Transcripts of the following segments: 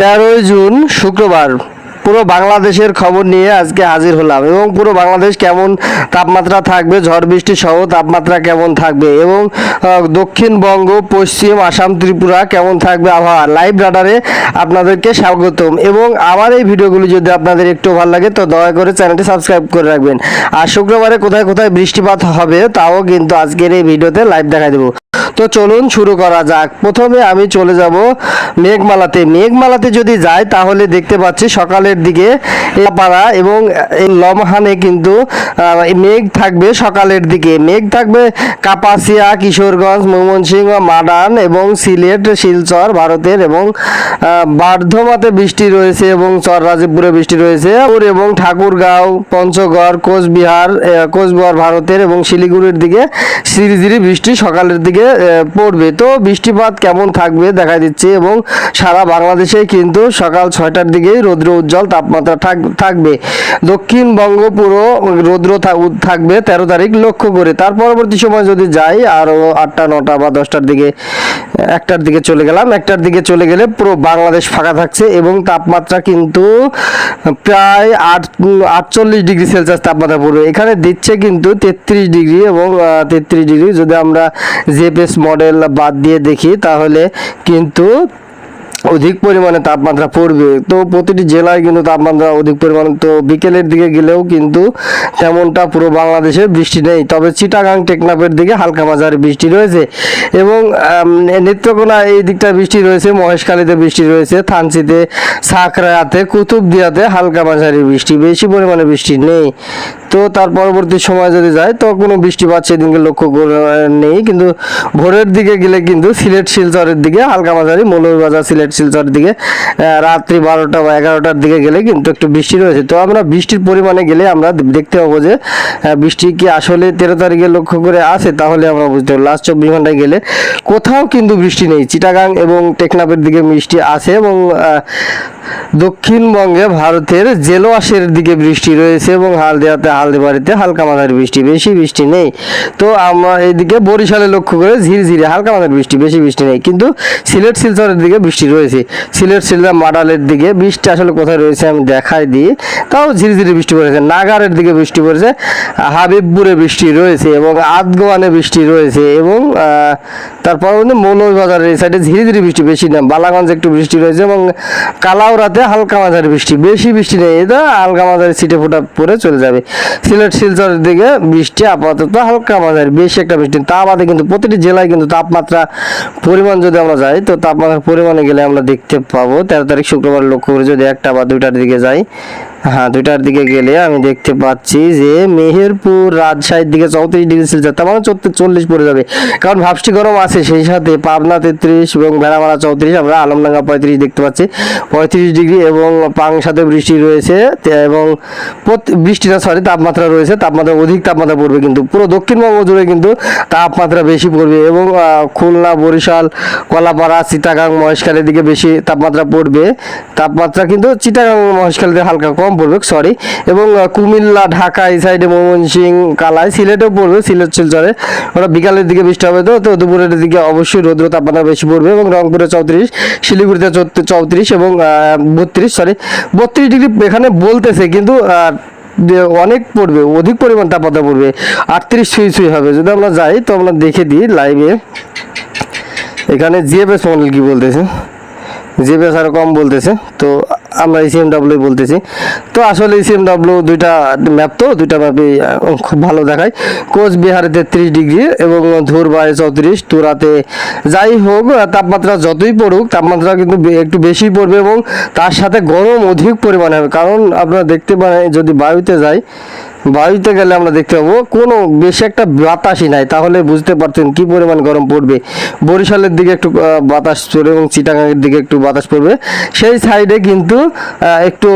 তেরোই জুন, শুক্রবার। পুরো বাংলাদেশের খবর নিয়ে আজকে হাজির হলাম এবং পুরো বাংলাদেশ কেমন তাপমাত্রা থাকবে, ঝড় বৃষ্টি সহ তাপমাত্রা কেমন থাকবে এবং দক্ষিণবঙ্গ, পশ্চিম আসাম, ত্রিপুরা কেমন থাকবে আবহাওয়া? লাইভ রাডারে আপনাদেরকে স্বাগতম এবং আমার এই ভিডিওগুলি যদি আপনাদের একটু ভালো লাগে তো দয়া করে চ্যানেলটি সাবস্ক্রাইব করে রাখবেন। আর শুক্রবারে কোথায় কোথায় বৃষ্টিপাত হবে তাও কিন্তু আজকের এই ভিডিওতে লাইভ দেখা দেবো। তো চলুন শুরু করা যাক। প্রথমে আমি চলে যাব মেঘমালাতে। মেঘমালাতে যদি যাই, তাহলে দেখতে পাচ্ছি সকালের দিকে পাড়া এবং এই লমহানে কিন্তু মেঘ থাকবে সকালের দিকে। মেঘ থাকবে কাপাসিয়া, কিশোরগঞ্জ, ময়মনসিংহ, মাডান এবং সিলেট, শিলচর ভারতের এবং বার্ধমাতে বৃষ্টি রয়েছে এবং চররাজপুরে বৃষ্টি রয়েছে। পুর এবং ঠাকুরগাঁও, পঞ্চগড়, কোচবিহার কোচবিহার ভারতের এবং শিলিগুড়ির দিকে সিরিজিরি বৃষ্টি সকালের দিকে পড়বে। তো বৃষ্টিপাত কেমন থাকবে দেখা দিচ্ছে এবং সারা বাংলাদেশে কিন্তু সকাল ছয়টার দিকেই রৌদ্র উজ্জ্বল তাপমাত্রা থাক- থাকবে। দক্ষিণবঙ্গ পুরো রৌদ্র থাকবে তেরো তারিখ লক্ষ্য করে। তার পরবর্তী সময় যদি যাই আরও আটটা, নটা বা দশটার দিকে, একটার দিকে চলে গেলাম। একটার দিকে চলে গেলে পুরো বাংলাদেশ ফাঁকা থাকছে এবং তাপমাত্রা কিন্তু প্রায় আট, আটচল্লিশ ডিগ্রি সেলসিয়াস তাপমাত্রা পড়বে। এখানে দিচ্ছে কিন্তু তেত্রিশ ডিগ্রি এবং তেত্রিশ ডিগ্রি। যদি আমরা জেপিএস মডেল বাদ দিয়ে দেখি, তাহলে কিন্তু অধিক পরিমাণে তাপমাত্রা পড়বে। তো প্রতিটি জেলায় কিন্তু তাপমাত্রা অধিক পরিমাণে, তো বিকেলের দিকে গেলেও কিন্তু তেমনটা পুরো বাংলাদেশে বৃষ্টি নেই। তবে চিটাগাং টেকনাফের দিকে হালকা মাঝারি বৃষ্টি রয়েছে এবং নেত্রকোনা এই দিকটা বৃষ্টি রয়েছে, মহেশখালীতে বৃষ্টি রয়েছে, থানচিতে সাকরায়াতে কুতুবদিয়াতে হালকা মাঝারি বৃষ্টি, বেশি পরিমাণে বৃষ্টি নেই। তো তার পরবর্তী সময় যদি যায়, তো কোনো বৃষ্টিপাত সেদিনকে লক্ষ্য নেই। কিন্তু ভোরের দিকে গেলে কিন্তু সিলেট শিলচরের দিকে, হালকা মাঝারি মৌলভীবাজার সিলেট শিলচরের দিকে রাত্রি বারোটা বা এগারোটার দিকে গেলে কিন্তু একটু বৃষ্টি রয়েছে। তো আমরা বৃষ্টির পরিমাণে গেলে আমরা দেখতে পাবো যে বৃষ্টি কি আসলে তেরো তারিখে লক্ষ্য করে আছে, তাহলে আমরা বুঝতে পারব। লাস্ট চব্বিশ ঘন্টায় গেলে কোথাও কিন্তু বৃষ্টি নেই। চিটাগাং এবং টেকনাফের দিকে বৃষ্টি আছে এবং দক্ষিণবঙ্গে ভারতের জেলোয়াসের দিকে বৃষ্টি রয়েছে এবং হালদিয়াতে হালদিবাড়িতে হালকা মাঝারি বৃষ্টি, বেশি বৃষ্টি নেই। তো আমরা এইদিকে বরিশালে লক্ষ্য করে ঝিরঝিরে হালকা মাঝারি বৃষ্টি, বেশি বৃষ্টি নেই। কিন্তু সিলেট শিলচরের দিকে বৃষ্টি রয়েছে। সিলেট শিলচর মাডালের দিকে বৃষ্টি আসলে কোথায় রয়েছে আমি দেখাই দিই। তাও ঝিরঝিরে বৃষ্টি পড়েছে। নাগারের দিকে বৃষ্টি পড়েছে। হাবিবপুরে বৃষ্টি রয়েছে এবং আদগোয়ানে বৃষ্টি রয়েছে এবং তারপর মধ্যে মৌলভীবাজারের এই সাইডে ধীরে বৃষ্টি বেশি না। বালাগঞ্জে একটু বৃষ্টি রয়েছে এবং কালাউরাতে হালকা মাঝারি বৃষ্টি, বেশি বৃষ্টি নেই। এটা হালকা মাঝারি ছিটে ফোটা পরে চলে যাবে। সিলেট শিলচরের দিকে বৃষ্টি আপাতত হালকা মাঝারি বেশি একটা বৃষ্টি। তা বাদে কিন্তু প্রতিটি জেলায় কিন্তু তাপমাত্রা পরিমাণ যদি আমরা যাই, তো তাপমাত্রার পরিমাণে গেলে আমরা দেখতে পাবো তেরো তারিখ শুক্রবার লক্ষ্য করে যদি একটা বা দুইটার দিকে যাই হ্যাঁ দুইটার দিকে গেলে আমি দেখতে পাচ্ছি যে মেহেরপুর রাজশাহীর দিকে চৌত্রিশ ডিগ্রি সেলসিয়াস তার মানে চল্লিশ পড়ে যাবে। কারণ ভাবসি গরম আছে, সেই সাথে পাবনা তেত্রিশ এবং ভেড়ামারা চৌত্রিশ, আমরা আলমডাঙ্গা পঁয়ত্রিশ দেখতে পাচ্ছি। পঁয়ত্রিশ ডিগ্রি এবং পাংসাতে বৃষ্টি রয়েছে এবং প্রত- বৃষ্টি না সরি তাপমাত্রা রয়েছে, তাপমাত্রা অধিক তাপমাত্রা পড়বে কিন্তু, পুরো দক্ষিণবঙ্গ জুড়ে কিন্তু তাপমাত্রা বেশি পড়বে এবং খুলনা, বরিশাল, কলাপাড়া চিটাগাং মহেশখালীর দিকে বেশি তাপমাত্রা পড়বে। তাপমাত্রা কিন্তু চিটাগাং, মহেশখালীতে হালকা কম পড়বে সরি এবং কুমিল্লা, ঢাকা, এই সাইডে ময়মনসিং, কালাই, সিলেটেও পড়বে সিলেট শিলচরে। ওরা বিকালের দিকে বৃষ্টি হবে তো তো দুপুরের দিকে অবশ্যই রৌদ্র তাপমাত্রা বেশি পড়বে এবং রংপুরে চৌত্রিশ, শিলিগুড়িতে চৌত্রিশ এবং বত্রিশ সরি বত্রিশ ডিগ্রি এখানে বলতেছে, কিন্তু অনেক পড়বে, অধিক পরিমাণ তাপমাত্রা পড়বে। আটত্রিশ ছুঁই ছুঁই হবে, যদি আমরা যাই তো আমরা দেখে দিই লাইভে এখানে জিএফএস মডেল কি বলতেছে? জিএফএস আরও কম বলতেছে, তো আমরা ইসিএম ডাব্লিউ বলতেছি। তো আসলে ইসিএম ডাব্লিউ দুইটা ম্যাপ তো, দুইটা ম্যাপই খুব ভালো দেখায়। কোচবিহারে তেত্রিশ ডিগ্রি এবং ধুরবায় চৌত্রিশ, তুরাতে যাই হোক তাপমাত্রা যতই পড়ুক, তাপমাত্রা কিন্তু একটু বেশি পড়বে এবং তার সাথে গরম অধিক পরিমাণে হবে। কারণ আপনারা দেখতে পারেন, যদি বায়ুতে যাই, বায়ুতে গেলে আমরা দেখতে পাবো, কোনো বেশি একটা বাতাসই নাই। তাহলে বুঝতে পারতেন কি পরিমাণ গরম পড়বে। বরিশালের দিকে একটু বাতাস পড়বে এবং চিটাগাংয়ের দিকে একটু বাতাস পড়বে। সেই সাইডে কিন্তু একটু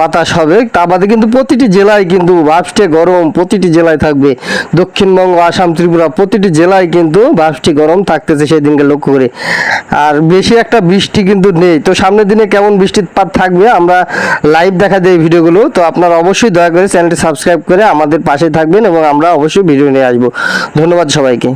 বাতাস হবে। তা বাদে কিন্তু প্রতিটি জেলায় কিন্তু বাষ্পে গরম প্রতিটি জেলায় থাকবে। দক্ষিণবঙ্গ, আসাম, ত্রিপুরা প্রতিটি জেলায় কিন্তু বাষ্পটি গরম থাকতেছে সেই দিনকে লক্ষ্য করে। আর বেশি একটা বৃষ্টি কিন্তু নেই। তো সামনের দিনে কেমন বৃষ্টিপাত থাকবে আমরা লাইভ দেখা দেই ভিডিওগুলো। তো আপনারা অবশ্যই দয়া করে চ্যানেলটি সাবস্ক্রাইব করে আমাদের পাশে থাকবেন এবং আমরা অবশ্যই ভিডিও নিয়ে আসব। ধন্যবাদ সবাইকে।